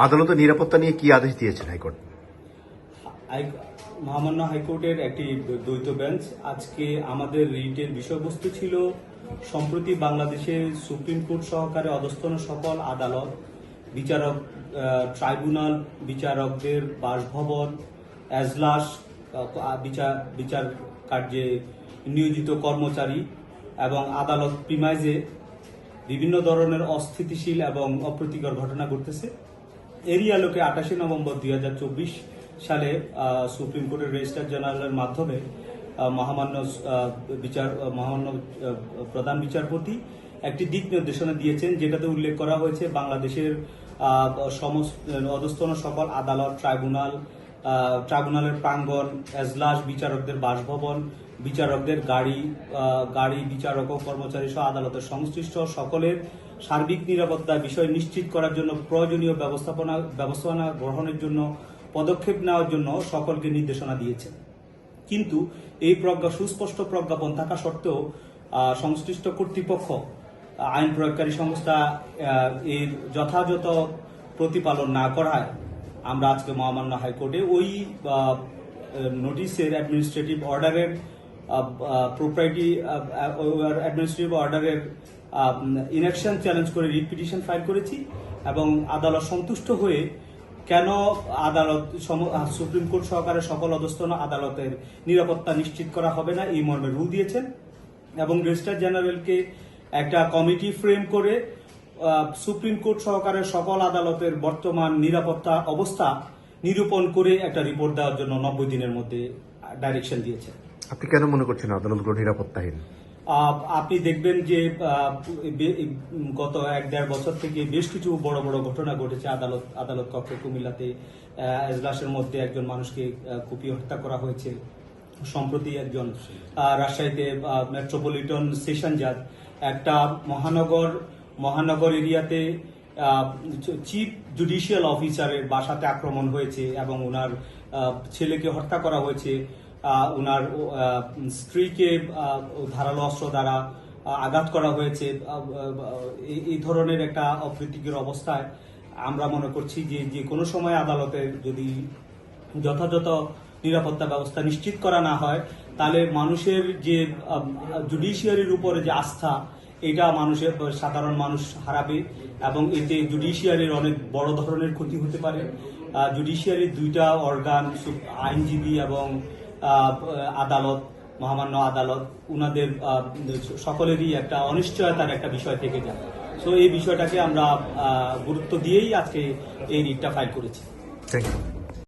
আদালতের নিরাপত্তা নিয়ে কি আদেশ দিয়েছেন হাইকোর্ট? হাই- মহামান্য হাইকোর্টের একটি দ্বৈত বেঞ্চ। আজকে আমাদের রিটের বিষয়বস্তু ছিল, সম্প্রতি বাংলাদেশে সুপ্রিম কোর্ট সহকারে অধস্তন সকল আদালত, বিচারক ট্রাইব্যুনাল, বিচারকদের বাসভবন, এজলাস বিচার বিচার কার্যে নিয়োজিত কর্মচারী এবং আদালত প্রিমাইজে বিভিন্ন ধরনের অস্থিতিশীল এবং অপ্রীতিকর ঘটনা ঘটতেছে। এরই আলোকে আঠাশে নভেম্বর দুই হাজার চব্বিশ সালে সুপ্রিম কোর্টের রেজিস্ট্রার জেনারেলের মাধ্যমে মহামান্য বিচার মহামান্য প্রধান বিচারপতি একটি দিক নির্দেশনা দিয়েছেন, যেটাতে উল্লেখ করা হয়েছে বাংলাদেশের সমস্ত, অধস্তন সকল আদালত, ট্রাইব্যুনাল ট্রাইব্যুনালের প্রাঙ্গণ এজলাস বিচারকদের বাসভবন, বিচারকদের গাড়ি গাড়ি বিচারক ও কর্মচারী সহ আদালতের সংশ্লিষ্ট সকলের সার্বিক নিরাপত্তা বিষয় নিশ্চিত করার জন্য প্রয়োজনীয় ব্যবস্থাপনা ব্যবস্থাপনা গ্রহণের জন্য, পদক্ষেপ নেওয়ার জন্য সকলকে নির্দেশনা দিয়েছে। কিন্তু এই প্রজ্ঞা, সুস্পষ্ট প্রজ্ঞাপন থাকা সত্ত্বেও সংশ্লিষ্ট কর্তৃপক্ষ, আইন প্রয়োগকারী সংস্থা এর যথাযথ প্রতিপালন না করায় আমরা আজকে মহামান্য হাইকোর্টে ওই নোটিশের অ্যাডমিনিস্ট্রেটিভ অর্ডারের প্রোপ্রাইটি অ্যাডমিনিস্ট্রেটিভ অর্ডারের ইনেকশন চ্যালেঞ্জ করে রিট পিটিশন ফাইল করেছি এবং আদালত সন্তুষ্ট হয়ে কেন আদালত সুপ্রিম কোর্ট সহকারে সকল অধস্তন আদালতের নিরাপত্তা নিশ্চিত করা হবে না এই মর্মে রুল দিয়েছেন এবং রেজিস্ট্রার জেনারেলকে একটা কমিটি ফ্রেম করে সুপ্রিম কোর্ট সহকারে সকল আদালতের বর্তমান নিরাপত্তা অবস্থা নিরূপণ করে একটা রিপোর্ট দেওয়ার জন্য নব্বই দিনের মধ্যে ডাইরেকশন দিয়েছেন আপনি কেন মনে করছেন আদালতগুলো নিরাপত্তাহীন? আপনি দেখবেন যে গত এক দেড় বছর থেকে বেশ কিছু বড় বড় ঘটনা ঘটেছে আদালত আদালত কক্ষে কুমিল্লাতে এজলাসের মধ্যে একজন মানুষকে কুপিয়ে হত্যা করা হয়েছে। সম্প্রতি একজন রাজশাহীতে মেট্রোপলিটন সেশন জাজ একটা মহানগর মহানগর এরিয়াতে চিফ জুডিশিয়াল অফিসারের বাসাতে আক্রমণ হয়েছে এবং ওনার ছেলেকে হত্যা করা হয়েছে। ওনার স্ত্রীকে ধারালো অস্ত্র দ্বারা আঘাত করা হয়েছে। এই ধরনের একটা অপ্রীতিকর অবস্থায় আমরা মনে করছি যে যে কোনো সময় আদালতের যদি যথাযথ নিরাপত্তা ব্যবস্থা নিশ্চিত করা না হয়, তাহলে মানুষের যে জুডিশিয়ারির উপরে যে আস্থা এটা মানুষের সাধারণ মানুষ হারাবে এবং এতে জুডিশিয়ারির অনেক বড় ধরনের ক্ষতি হতে পারে। জুডিশিয়ারির দুইটা অর্গান আইনজীবী এবং আদালত, মহামান্য আদালত, উনাদের সকলেরই একটা অনিশ্চয়তার একটা বিষয় থেকে যায়। সো এই বিষয়টাকে আমরা গুরুত্ব দিয়েই আজকে এই রিটটা ফাইল করেছি। Thank you